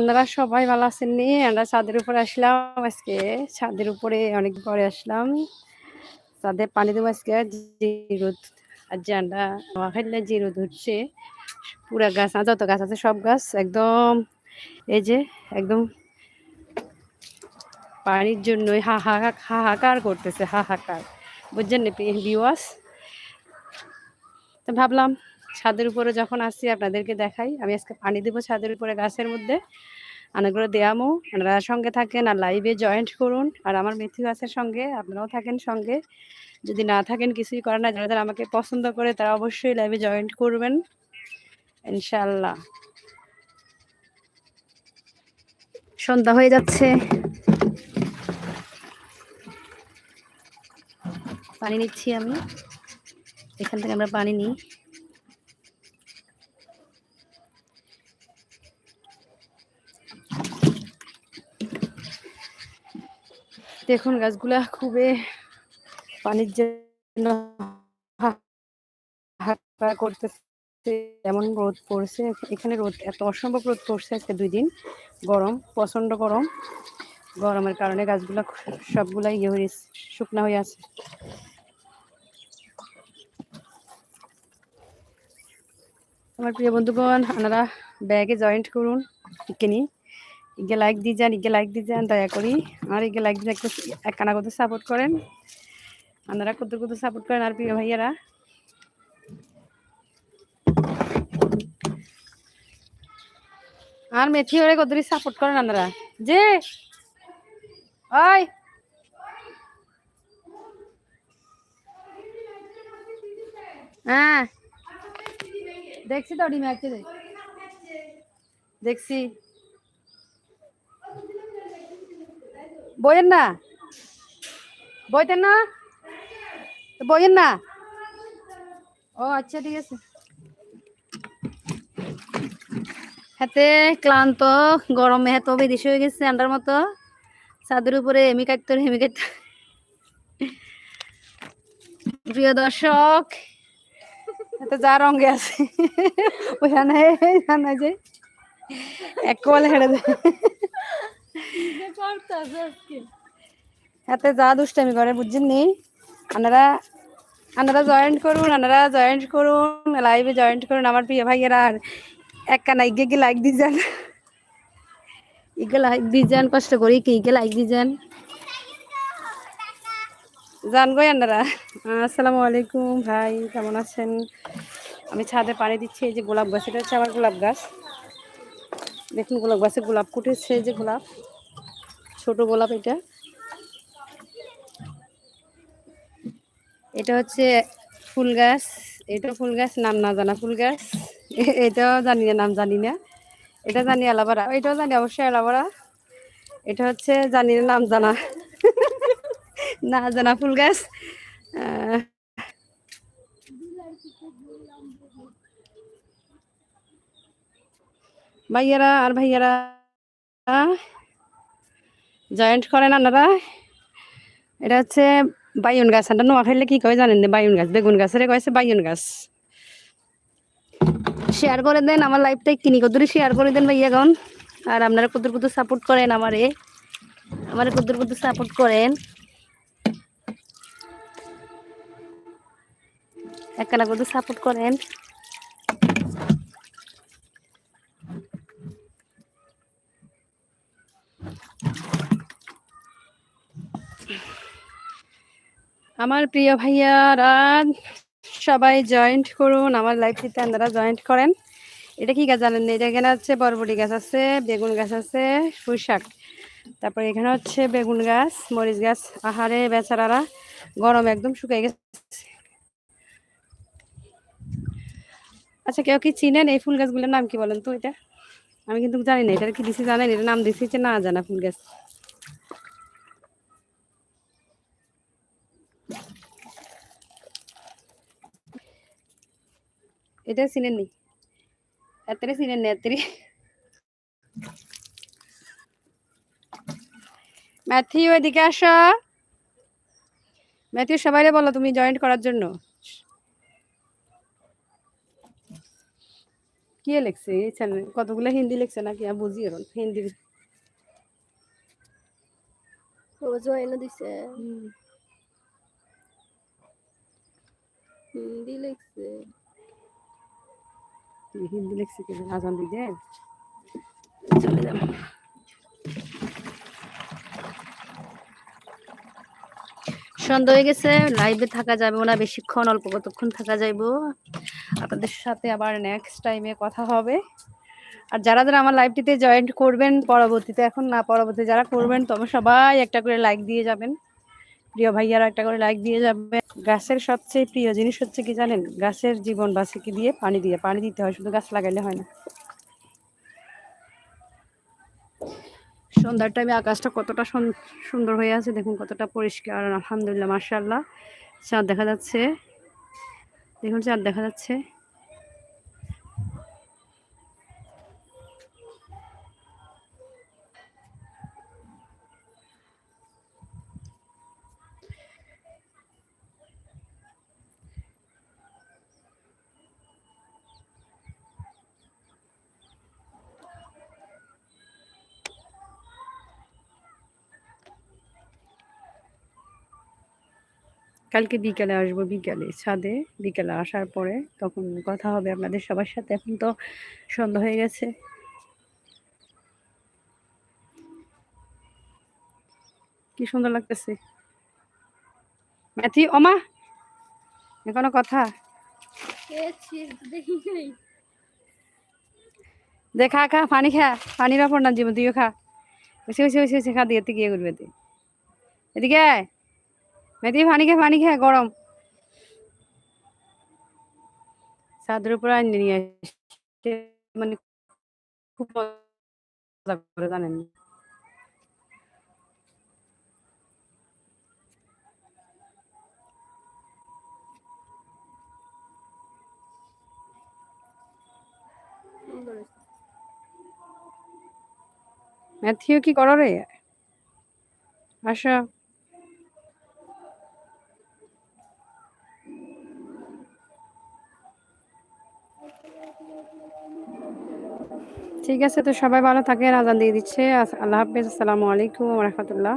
আপনারা সবাই ভালো আছেন নি? আমরা ছাদের উপরে আসলাম আজকে। ছাদের উপরে অনেক পরে আসলাম। ছাদে পানি দেবো আজকে রোদ আর যে আমরা নোয়াখালীতে যে রোদ হচ্ছে পুরা গাছ আর যত গাছ আছে সব গাছ একদম, এই যে একদম পানির জন্যই হাহাকার হাহাকার করতেছে, হাহাকার। বুঝছেন না ভাবলাম ছাদের উপরে যখন আসছি, আপনাদেরকে দেখাই। আমি আজকে পানি দেবো ছাদের উপরে গাছের মধ্যে। অনেকগুলো দেয়ামো। আপনারা সঙ্গে থাকেন আর লাইভে জয়েন্ট করুন। আর আমার মেথি গাছের সঙ্গে, আপনারাও থাকেন সঙ্গে। যদি না থাকেন, কিছুই করে না যারা আমাকে পছন্দ করে, তারা অবশ্যই লাইভে জয়েন্ট করবেন। ইনশাল্লাহ সন্ধ্যা হয়ে যাচ্ছে। পানি নিচ্ছি আমি। এখান থেকে আমরা পানি নিই। দেখুন গাছগুলা খুবই পানির জন্য করতেছে, এমন রোদ পড়ছে। এখানে রোদ, এত অসম্ভব রোদ পড়ছে আজকে দুই দিন। গরম প্রচণ্ড গরম। গরমের কারণে গাছগুলা সবগুলা ইয়ে হয়ে শুকনা হয়ে আছে। আমার প্রিয় বন্ধুগণ, আপনারা ব্যাগে জয়েন্ট করুন, কিনি ইগে লাইক দিয়ে যান ইগে লাইক দিয়ে যান, দয়া করি। আর ইগে লাইক দিয়ে একটু একখানা কত সাপোর্ট করেন। আপনারা কত কত সাপোর্ট করেন আর প্রিয় ভাইয়ারা। আর মেথি ওরে কত সাপোর্ট করেন আপনারা। যে, ওই। হ্যাঁ। দেখছি তো ডিমে দেখছি। বইয়েন না? বইতেন না? বইয়েন না? ও আচ্ছা ঠিক আছে। হাতে ক্লান্ত, গরমে হাতে বিদেশ হয়ে গেছে আন্ডার মতো। ছাদের উপরে হেমি কাটতো হেমি কাটতো প্রিয় দর্শক এত যা রঙে আছে। ওখানে জানা যে এক কল হেঁড়ে দেয় হাতে যা দুষ্টামি করে বুঝছেন নি আপনারা আপনারা জয়েন্ট করুন আপনারা জয়েন্ট করুন লাইভে জয়েন্ট করুন, আমার প্রিয় ভাইয়েরা, আর এক কানা ইগে লাইক দিয়ে যান ইগে লাইক দিয়ে যান কষ্ট করি কি ইগে লাইক দিয়ে যান জান গই আপনারা আসসালামু আলাইকুম ভাই, কেমন আছেন? আমি ছাদে পানি দিচ্ছি, এই যে গোলাপ গাছ, এটা হচ্ছে আমার গোলাপ গাছ। দেখুন, গোলাপ গাছে গোলাপ ফুটেছে যে গোলাপ। ছোট গোলাপ এটা। এটা হচ্ছে ফুল গাছ। এটা ফুল গাছ নাম না জানা। ফুল গাছ? এটাও জানি না, নাম জানি না। এটা জানি এলাবারা এটাও জানি অবশ্যই এলাবারা এটা হচ্ছে জানি না, নাম জানা। না জানা ফুল গাছ। ভাইয়ারা আর ভাইয়ারা জয়েন্ট করেন আপনারা? এটা হচ্ছে বাইন গাছ। এটা নোয়া খাইলে কি কয় জানেন বাইন গাছ? বেগুন গাছের কয়েছে বাইন গাছ? শেয়ার করে দেন, আমার লাইফটাই কিনি। কত শেয়ার করে দেন গান আর আপনারা কত কত সাপোর্ট করেন আমারে? আমার কত কত সাপোর্ট করেন? একখানা কত সাপোর্ট করেন? আমার প্রিয় ভাইয়ারা, সবাই জয়েন্ট করুন, আমার লাইফটিতে আপনারা জয়েন্ট করেন। এটা কি গাছ জানেন? এটা এখানে হচ্ছে বরবটি গাছ আছে, বেগুন গাছ আছে পুঁই শাক তারপর এখানে হচ্ছে বেগুন গাছ, মরিচ গাছ। আহারে বেচারারা, গরম একদম শুকিয়ে গেছে। আচ্ছা কেউ কি চিনেন এই ফুল গাছগুলোর নাম কি বলেন তো এটা? আমি কিন্তু জানি না এটা কি দিছি জানেন? এটা নাম দিছি না জানা ফুল গাছ। এটা চিনেন নি এতরে চিনেন এতরে ম্যাথিউ এদিকে আসো। ম্যাথিউ সবাই বলো তুমি জয়েন্ট করার জন্য। কি লিখছে? এই চ্যানেল কতগুলো হিন্দি লিখছে নাকি? আমি বুঝি এখন হিন্দি ও জয়েন দিছে। হিন্দি লিখছে। হিন্দি লিখছে কি আজান দিতে চলে যাব। সন্ধ্যা হয়ে গেছে লাইভে থাকা যাবে না, বেশিক্ষণ, অল্প কতক্ষণ থাকা যাইবো। আপনাদের সাথে আবার নেক্সট টাইমে কথা হবে। আর যারা যারা আমার লাইভটিতে জয়েন করবেন পরবর্তীতে, এখন না পরবর্তী যারা করবেন তোমরা সবাই একটা করে লাইক দিয়ে যাবেন। প্রিয় ভাইয়ারা একটা করে লাইক দিয়ে যাবেন। গাছের সবচেয়ে প্রিয় জিনিস হচ্ছে কি জানেন? গাছের জীবন বাঁচে কি দিয়ে? পানি দিয়ে। পানি দিতে হয়, শুধু গাছ লাগাইলে হয় না। সন্ধ্যার টাইমে আকাশটা কতটা সুন- সুন্দর হয়ে আছে, দেখুন কতটা পরিষ্কার। আলহামদুলিল্লাহ মার্শাল্লাহ চাঁদ দেখা যাচ্ছে। দেখুন চাঁদ দেখা যাচ্ছে। কালকে বিকালে আসব, বিকালে ছাদে। বিকালে আসার পরে তখন কথা হবে আপনাদের সবার সাথে। এখন তো সন্ধ্যা হয়ে গেছে। কি সুন্দর লাগতেছে। ম্যাথি ওমা, এখনও কথা? দেখি খা পানি খা, পানির ওপর না জীবন তুইও খা। ওইসে ওইসে ওইসে খা, দিয়ে করবে তুই এদিকে মেথি পানি খা পানি খা, গরম। ছাদের উপর নিয়ে আসছে মানে খুব মজা করে জানেন? ম্যাথিও কি করো রে আসো ঠিক আছে তো সবাই ভালো থাকে আজান দিয়ে দিচ্ছে। আল্লাহ হাফেজ আসসালামু আলাইকুম রহমতুল্লাহ।